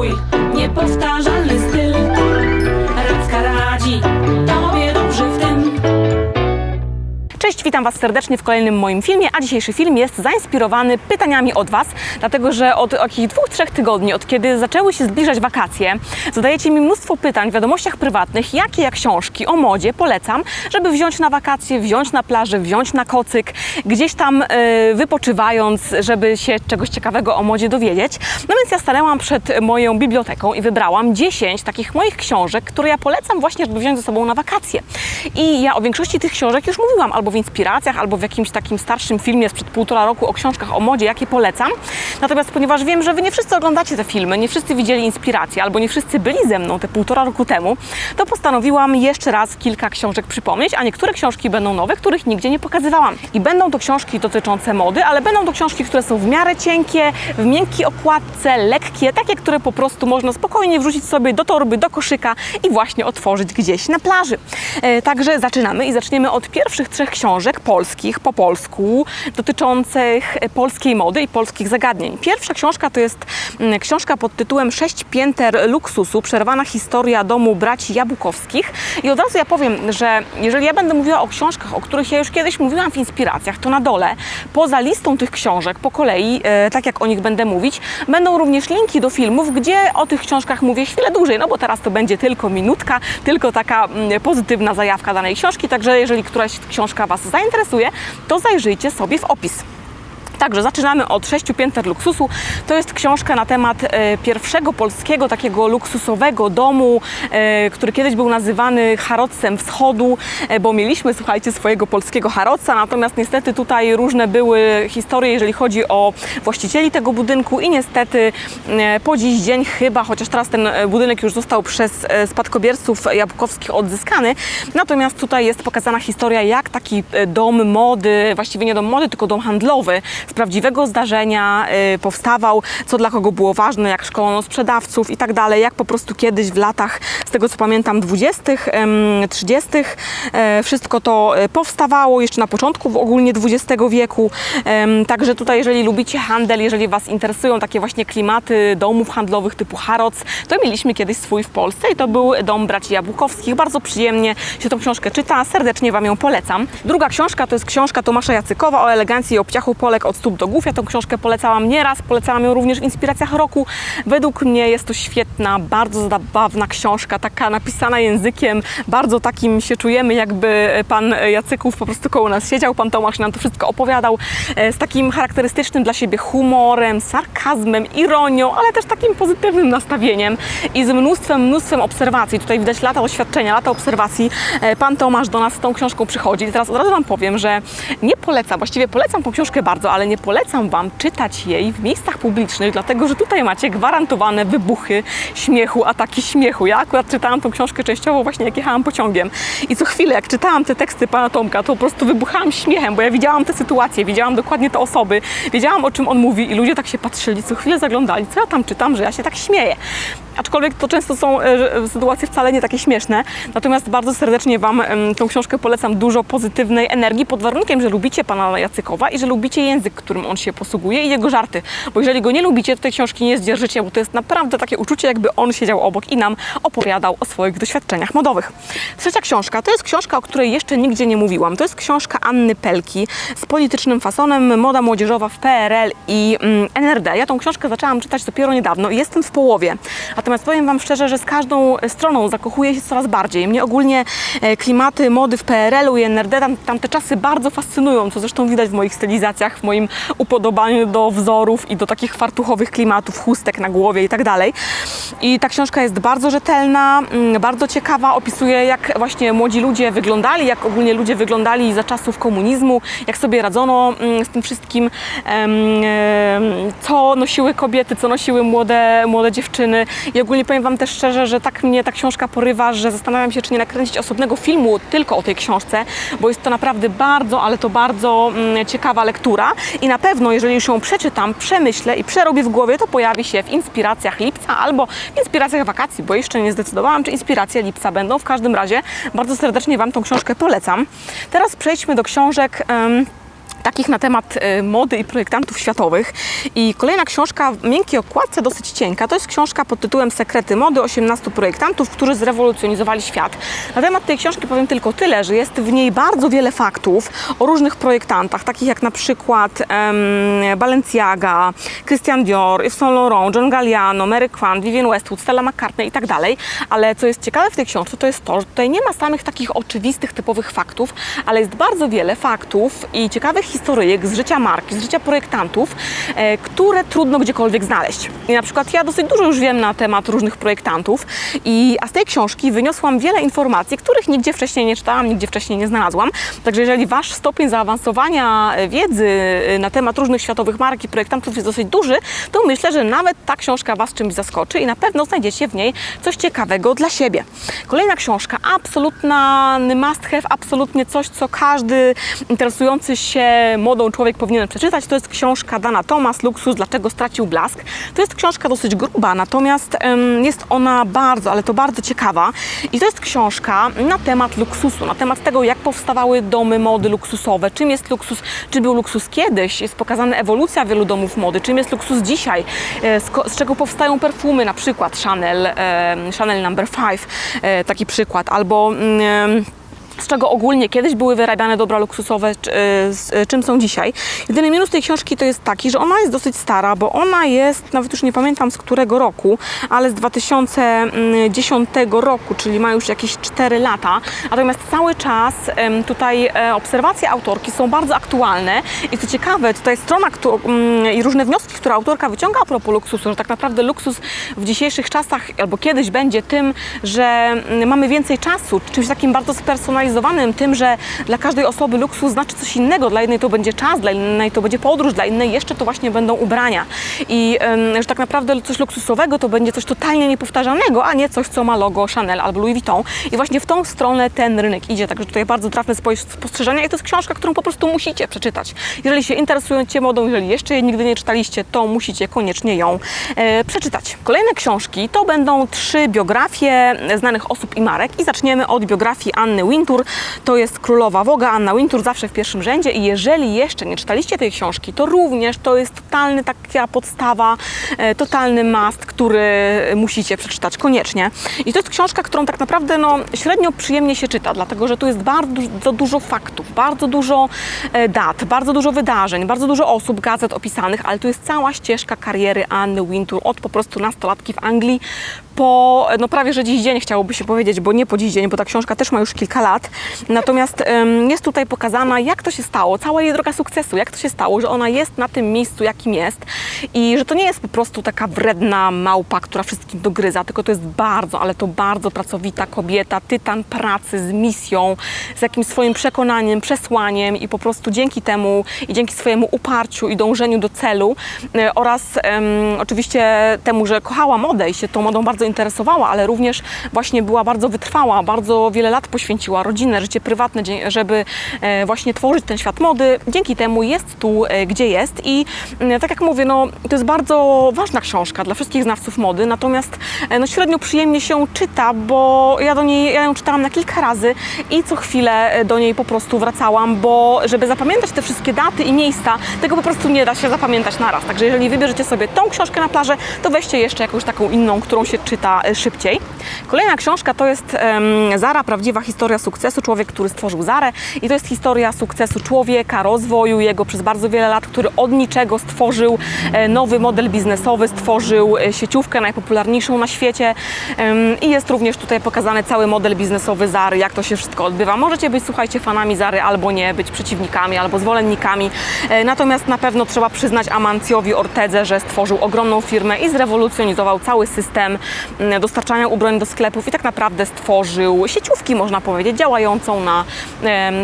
swój niepowtarzalny styl. Witam Was serdecznie w kolejnym moim filmie, a dzisiejszy film jest zainspirowany pytaniami od Was, dlatego że od jakichś dwóch, trzech tygodni, od kiedy zaczęły się zbliżać wakacje, zadajecie mi mnóstwo pytań w wiadomościach prywatnych, jakie ja książki o modzie polecam, żeby wziąć na wakacje, wziąć na plażę, wziąć na kocyk, gdzieś tam e, wypoczywając, żeby się czegoś ciekawego o modzie dowiedzieć. No więc ja stanęłam przed moją biblioteką i wybrałam 10 takich moich książek, które ja polecam właśnie, żeby wziąć ze sobą na wakacje. I ja o większości tych książek już mówiłam, albo w inspiracjach, albo w jakimś takim starszym filmie sprzed półtora roku o książkach o modzie, jakie polecam. Natomiast ponieważ wiem, że Wy nie wszyscy oglądacie te filmy, nie wszyscy widzieli inspiracje, albo nie wszyscy byli ze mną te półtora roku temu, to postanowiłam jeszcze raz kilka książek przypomnieć, a niektóre książki będą nowe, których nigdzie nie pokazywałam. I będą to książki dotyczące mody, ale będą to książki, które są w miarę cienkie, w miękkiej okładce, lekkie, takie, które po prostu można spokojnie wrzucić sobie do torby, do koszyka i właśnie otworzyć gdzieś na plaży. E, także zaczynamy i zaczniemy od pierwszych trzech książek polskich po polsku dotyczących polskiej mody i polskich zagadnień. Pierwsza książka to jest mm, książka pod tytułem Sześć pięter luksusu, przerwana historia domu braci Jabłkowskich. I od razu ja powiem, że jeżeli ja będę mówiła o książkach, o których ja już kiedyś mówiłam w inspiracjach, to na dole, poza listą tych książek po kolei, e, tak jak o nich będę mówić, będą również linki do filmów, gdzie o tych książkach mówię chwilę dłużej, no bo teraz to będzie tylko minutka, tylko taka mm, pozytywna zajawka danej książki, także jeżeli któraś książka Was zainteresuje, to zajrzyjcie sobie w opis. Także zaczynamy od sześciu pięter luksusu. To jest książka na temat e, pierwszego polskiego takiego luksusowego domu, e, który kiedyś był nazywany Harrodsem Wschodu, e, bo mieliśmy, słuchajcie, swojego polskiego Harrodsa, natomiast niestety tutaj różne były historie, jeżeli chodzi o właścicieli tego budynku i niestety po dziś dzień chyba, chociaż teraz ten budynek już został przez spadkobierców Jabłkowskich odzyskany, natomiast tutaj jest pokazana historia, jak taki dom mody, właściwie nie dom mody, tylko dom handlowy z prawdziwego zdarzenia y, powstawał, co dla kogo było ważne, jak szkolono sprzedawców i tak dalej, jak po prostu kiedyś w latach, z tego co pamiętam, 20., em, 30., e, wszystko to e, powstawało jeszcze na początku w ogólnie XX wieku. Także tutaj, jeżeli lubicie handel, jeżeli Was interesują takie właśnie klimaty domów handlowych typu Harrods, to mieliśmy kiedyś swój w Polsce i to był dom braci Jabłkowskich. Bardzo przyjemnie się tą książkę czyta, serdecznie Wam ją polecam. Druga książka to jest książka Tomasza Jacykowa o elegancji i obciachu Polek od stóp do głów. Ja tą książkę polecałam nieraz, polecałam ją również w inspiracjach roku. Według mnie jest to świetna, bardzo zabawna książka, taka napisana językiem, bardzo takim się czujemy, jakby pan Jacyków po prostu koło nas siedział, pan Tomasz nam to wszystko opowiadał e, z takim charakterystycznym dla siebie humorem, sarkazmem, ironią, ale też takim pozytywnym nastawieniem i z mnóstwem, mnóstwem obserwacji. Tutaj widać lata doświadczenia, lata obserwacji. E, Pan Tomasz do nas z tą książką przychodzi. I teraz od razu Wam powiem, że nie polecam, właściwie polecam tą książkę bardzo, ale nie polecam Wam czytać jej w miejscach publicznych, dlatego że tutaj macie gwarantowane wybuchy śmiechu, ataki śmiechu. Ja akurat czytałam tą książkę częściowo właśnie jak jechałam pociągiem i co chwilę jak czytałam te teksty Pana Tomka, to po prostu wybuchałam śmiechem, bo ja widziałam te sytuacje, widziałam dokładnie te osoby, wiedziałam o czym on mówi i ludzie tak się patrzyli, co chwilę zaglądali, co ja tam czytam, że ja się tak śmieję. Aczkolwiek to często są e, sytuacje wcale nie takie śmieszne. Natomiast bardzo serdecznie Wam tą książkę polecam. Dużo pozytywnej energii pod warunkiem, że lubicie pana Jacykowa i że lubicie język, którym on się posługuje i jego żarty. Bo jeżeli go nie lubicie, to tej książki nie zdzierżycie, bo to jest naprawdę takie uczucie, jakby on siedział obok i nam opowiadał o swoich doświadczeniach modowych. Trzecia książka to jest książka, o której jeszcze nigdzie nie mówiłam. To jest książka Anny Pelki z politycznym fasonem Moda młodzieżowa w PRL i mm, NRD. Ja tą książkę zaczęłam czytać dopiero niedawno i jestem w połowie. Natomiast powiem Wam szczerze, że z każdą stroną zakochuję się coraz bardziej. Mnie ogólnie e, klimaty mody w PRL-u i NRD, tam, tam te czasy bardzo fascynują, co zresztą widać w moich stylizacjach, w moim upodobaniu do wzorów i do takich fartuchowych klimatów, chustek na głowie i tak dalej. I ta książka jest bardzo rzetelna, mm, bardzo ciekawa, opisuje jak właśnie młodzi ludzie wyglądali, jak ogólnie ludzie wyglądali za czasów komunizmu, jak sobie radzono mm, z tym wszystkim, em, co nosiły kobiety, co nosiły młode, młode dziewczyny. I ogólnie powiem Wam też szczerze, że tak mnie ta książka porywa, że zastanawiam się, czy nie nakręcić osobnego filmu tylko o tej książce, bo jest to naprawdę bardzo, ale to bardzo mm, ciekawa lektura i na pewno, jeżeli już ją przeczytam, przemyślę i przerobię w głowie, to pojawi się w inspiracjach lipca albo w inspiracjach wakacji, bo jeszcze nie zdecydowałam, czy inspiracje lipca będą. W każdym razie bardzo serdecznie Wam tą książkę polecam. Teraz przejdźmy do książek. em, takich na temat e, mody i projektantów światowych. I kolejna książka w miękkiej okładce, dosyć cienka, to jest książka pod tytułem Sekrety mody 18 projektantów, którzy zrewolucjonizowali świat. Na temat tej książki powiem tylko tyle, że jest w niej bardzo wiele faktów o różnych projektantach, takich jak na przykład em, Balenciaga, Christian Dior, Yves Saint Laurent, John Galliano, Mary Quant, Vivienne Westwood, Stella McCartney i tak dalej. Ale co jest ciekawe w tej książce, to jest to, że tutaj nie ma samych takich oczywistych, typowych faktów, ale jest bardzo wiele faktów i ciekawych historyjek z życia marki, z życia projektantów, e, które trudno gdziekolwiek znaleźć. I na przykład ja dosyć dużo już wiem na temat różnych projektantów, i, a z tej książki wyniosłam wiele informacji, których nigdzie wcześniej nie czytałam, nigdzie wcześniej nie znalazłam. Także jeżeli Wasz stopień zaawansowania e, wiedzy e, na temat różnych światowych marek i projektantów jest dosyć duży, to myślę, że nawet ta książka Was czymś zaskoczy i na pewno znajdziecie w niej coś ciekawego dla siebie. Kolejna książka, absolutny must have, absolutnie coś, co każdy interesujący się modą człowiek powinien przeczytać. To jest książka Dana Thomas, Luksus, dlaczego stracił blask. To jest książka dosyć gruba, natomiast jest ona bardzo, ale to bardzo ciekawa. I to jest książka na temat luksusu, na temat tego, jak powstawały domy mody luksusowe, czym jest luksus, czy był luksus kiedyś, jest pokazana ewolucja wielu domów mody, czym jest luksus dzisiaj, e, z, czego powstają perfumy, na przykład Chanel, Chanel Number 5, e, taki przykład, albo mm, z czego ogólnie kiedyś były wyrabiane dobra luksusowe, y, y, czym są dzisiaj. Jedyny minus tej książki to jest taki, że ona jest dosyć stara, bo ona jest, nawet już nie pamiętam z którego roku, ale z 2010 roku, czyli ma już jakieś 4 lata. Natomiast cały czas tutaj e, obserwacje autorki są bardzo aktualne i co ciekawe, tutaj strona mm, i różne wnioski, które autorka wyciąga a propos luksusu, że tak naprawdę luksus w dzisiejszych czasach albo kiedyś będzie tym, że mm, mamy więcej czasu, czymś takim bardzo spersonalizowanym, tym, że dla każdej osoby luksus znaczy coś innego. Dla jednej to będzie czas, dla innej to będzie podróż, dla innej jeszcze to właśnie będą ubrania. I że tak naprawdę coś luksusowego to będzie coś totalnie niepowtarzalnego, a nie coś, co ma logo Chanel albo Louis Vuitton. I właśnie w tą stronę ten rynek idzie. Także tutaj bardzo trafne spostrzeżenia i to jest książka, którą po prostu musicie przeczytać. Jeżeli się interesujecie modą, jeżeli jeszcze jej nigdy nie czytaliście, to musicie koniecznie ją e, przeczytać. Kolejne książki to będą trzy biografie znanych osób i marek i zaczniemy od biografii Anny Wintour. To jest królowa Woga, Anna Wintour zawsze w pierwszym rzędzie i jeżeli jeszcze nie czytaliście tej książki, to również to jest totalny taka podstawa, e, totalny must, który musicie przeczytać koniecznie. I to jest książka, którą tak naprawdę no, średnio przyjemnie się czyta, dlatego że tu jest bardzo dużo faktów, bardzo dużo e, dat, bardzo dużo wydarzeń, bardzo dużo osób, gazet opisanych, ale tu jest cała ścieżka kariery Anny Wintour od po prostu nastolatki w Anglii po, no prawie że dziś dzień chciałoby się powiedzieć, bo nie po dziś dzień, bo ta książka też ma już kilka lat. Natomiast em, jest tutaj pokazana, jak to się stało, cała jej droga sukcesu, jak to się stało, że ona jest na tym miejscu, jakim jest i że to nie jest po prostu taka wredna małpa, która wszystkim dogryza, tylko to jest bardzo, ale to bardzo pracowita kobieta, tytan pracy z misją, z jakimś swoim przekonaniem, przesłaniem i po prostu dzięki temu i dzięki swojemu uparciu i dążeniu do celu e, oraz oczywiście temu, że kochała modę i się tą modą bardzo interesowała, ale również właśnie była bardzo wytrwała, bardzo wiele lat poświęciła rodzinę, życie prywatne, żeby e, właśnie tworzyć ten świat mody. Dzięki temu jest tu, e, gdzie jest i mm, tak jak mówię, no, to jest bardzo ważna książka dla wszystkich znawców mody, natomiast e, no, średnio przyjemnie się czyta, bo ja do niej, ja ją czytałam na kilka razy i co chwilę do niej po prostu wracałam, bo żeby zapamiętać te wszystkie daty i miejsca, tego po prostu nie da się zapamiętać naraz. Także jeżeli wybierzecie sobie tą książkę na plażę, to weźcie jeszcze jakąś taką inną, którą się czyta szybciej. Kolejna książka to jest em, Zara, prawdziwa historia sukcesu, człowiek, który stworzył Zarę. I to jest historia sukcesu człowieka, rozwoju jego przez bardzo wiele lat, który od niczego stworzył e, nowy model biznesowy, stworzył e, sieciówkę najpopularniejszą na świecie. I jest również tutaj pokazany cały model biznesowy Zary, jak to się wszystko odbywa. Możecie być, słuchajcie, fanami Zary albo nie, być przeciwnikami albo zwolennikami, E, natomiast na pewno trzeba przyznać Amancjowi Ortedze, że stworzył ogromną firmę i zrewolucjonizował cały system dostarczania ubrań do sklepów i tak naprawdę stworzył sieciówki, można powiedzieć, działającą na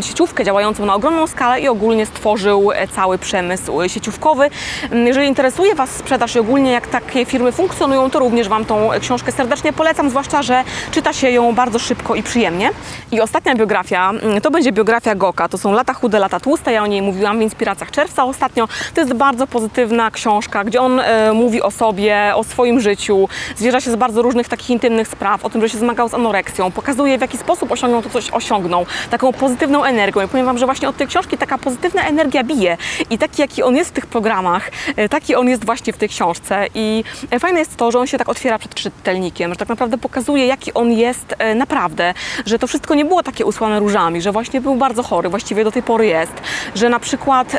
sieciówkę, działającą na ogromną skalę i ogólnie stworzył e, cały przemysł e, sieciówkowy. Mm, Jeżeli interesuje Was sprzedaż i ogólnie jak takie firmy funkcjonują, to również Wam tą książkę serdecznie polecam, zwłaszcza, że czyta się ją bardzo szybko i przyjemnie. I ostatnia biografia, mm, to będzie biografia Goka. To są lata chude, lata tłuste. Ja o niej mówiłam w Inspiracjach Czerwca ostatnio. To jest bardzo pozytywna książka, gdzie on e, mówi o sobie, o swoim życiu, zwierza się z bardzo różnych takich intymnych spraw, o tym, że się zmagał z anoreksją, pokazuje w jaki sposób osiągnął to, coś, osiągnął, taką pozytywną energią. I powiem Wam, że właśnie od tej książki taka pozytywna energia bije. I taki, jaki on jest w tych programach, e, taki on jest właśnie w tej książce. I e, fajne jest to, że on się tak otwiera przed czytelnikiem, że tak naprawdę pokazuje, jaki on jest e, naprawdę, że to wszystko nie było takie usłane różami, że właśnie był bardzo chory, właściwie do tej pory jest, że na przykład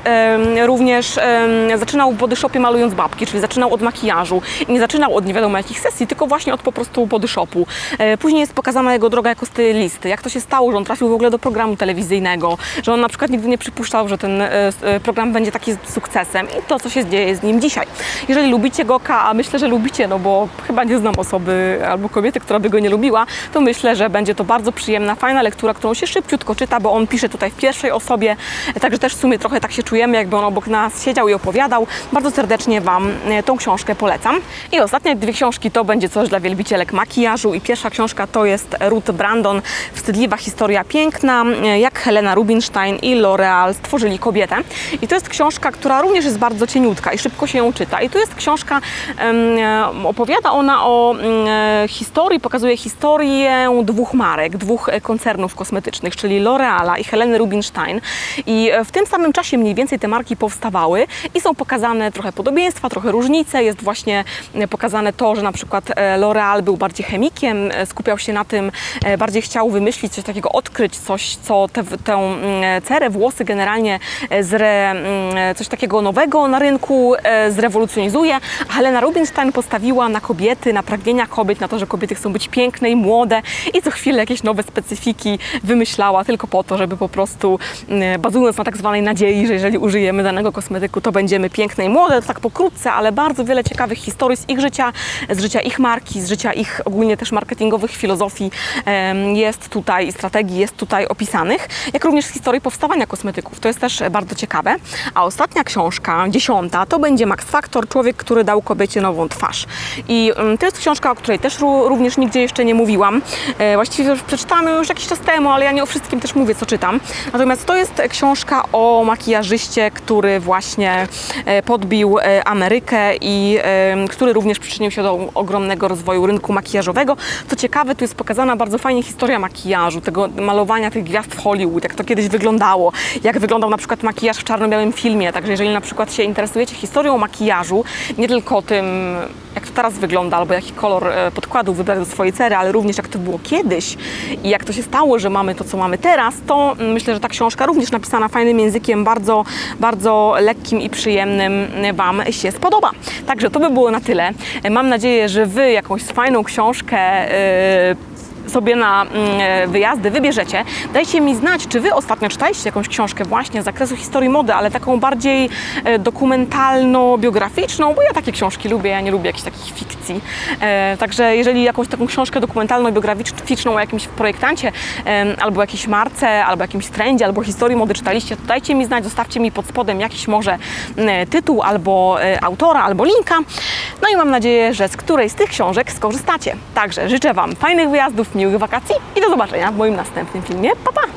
również zaczynał w body shopie malując babki, czyli zaczynał od makijażu i nie zaczynał od nie wiadomo jakich sesji, tylko właśnie od po prostu body shopu. E, Później jest pokazana jego droga jako stylisty, jak to się stało, że on trafił w ogóle do programu telewizyjnego, że on na przykład nigdy nie przypuszczał, że ten e, e, program będzie taki sukcesem i to, co się dzieje z nim dzisiaj. Jeżeli lubicie go, a myślę, że lubicie, no bo chyba nie znam osoby albo kobiety, która by go nie lubiła, to myślę, że będzie to bardzo przyjemna, fajna lektura, którą się szybciutko czyta, bo on pisze tutaj w pierwszej osobie, e, także też w sumie trochę tak się czujemy, jakby on obok nas siedział i opowiadał. Bardzo serdecznie Wam tą książkę polecam. I ostatnie dwie książki to będzie coś dla wielbicielek makijażu i pierwsza książka to jest Ruth Brandon, Wstydliwa historia piękna, e, jak Helena Rubinstein i L'Oreal stworzyli kobietę. I to jest książka, która również jest bardzo cieniutka i szybko się ją czyta. I to jest książka, e, opowiada ona o mm, e, historii, pokazuje historię dwóch marek, dwóch koncernów kosmetycznych, czyli L'Oreala i Heleny Rubinstein. I w tym samym czasie mniej więcej te marki powstawały i są pokazane trochę podobieństwa, trochę różnice. Jest właśnie pokazane to, że na przykład L'Oreal był bardziej chemikiem, skupiał się na tym, bardziej chciał wymyślić coś takiego, odkryć coś, co tę tę mm, cerę, włosy generalnie e, zre, mm, coś takiego nowego na rynku e, zrewolucjonizuje. A Helena Rubinstein postawiła na kobiety, na pragnienia kobiet, na to, że kobiety chcą być piękne i młode i co chwilę jakieś nowe specyfiki wymyślała tylko po to, żeby po prostu mm, bazując na tak zwanej nadziei, że jeżeli użyjemy danego kosmetyku, to będziemy piękne i młode. To tak pokrótce, ale bardzo wiele ciekawych historii z ich życia, z życia ich marki, z życia ich ogólnie też marketingowych filozofii jest tutaj i jest tutaj opisanych, jak również z historii powstawania kosmetyków. To jest też bardzo ciekawe. A ostatnia książka, dziesiąta, to będzie Max Factor, człowiek, który dał kobiecie nową twarz. I em, to jest książka, o której też ró- również nigdzie jeszcze nie mówiłam. E, Właściwie już przeczytałam ją już jakiś czas temu, ale ja nie o wszystkim też mówię, co czytam. Natomiast to jest książka o makijażyście, który właśnie e, podbił e, Amerykę i który również przyczynił się do ogromnego rozwoju rynku makijażowego. Co ciekawe, tu jest pokazana bardzo fajnie historia makijażu, tego malowania tych gwiazd w Hollywood, jak to kiedyś wyglądało, jak wyglądał na przykład makijaż w czarno-białym filmie. Także jeżeli na przykład się interesujecie historią makijażu, nie tylko tym, jak to teraz wygląda, albo jaki kolor e, podkładu wybrać do swojej cery, ale również jak to było kiedyś i jak to się stało, że mamy to, co mamy teraz, to mm, myślę, że ta książka również napisana fajnym językiem, bardzo, bardzo lekkim i przyjemnym e, Wam się spodoba. Także to by było na tyle. E, Mam nadzieję, że Wy jakąś fajną książkę e, sobie na mm, e, wyjazdy wybierzecie. Dajcie mi znać, czy Wy ostatnio czytaliście jakąś książkę właśnie z zakresu historii mody, ale taką bardziej e, dokumentalno-biograficzną, bo ja takie książki lubię, ja nie lubię jakichś takich fikcji. E, Także jeżeli jakąś taką książkę dokumentalno-biograficzną o jakimś projektancie, albo jakiejś marce, albo jakimś trendzie, albo historii mody czytaliście, to dajcie mi znać, zostawcie mi pod spodem jakiś może tytuł, albo autora, albo linka. No i mam nadzieję, że z którejś z tych książek skorzystacie. Także życzę Wam fajnych wyjazdów, miłych wakacji i do zobaczenia w moim następnym filmie. Pa, pa!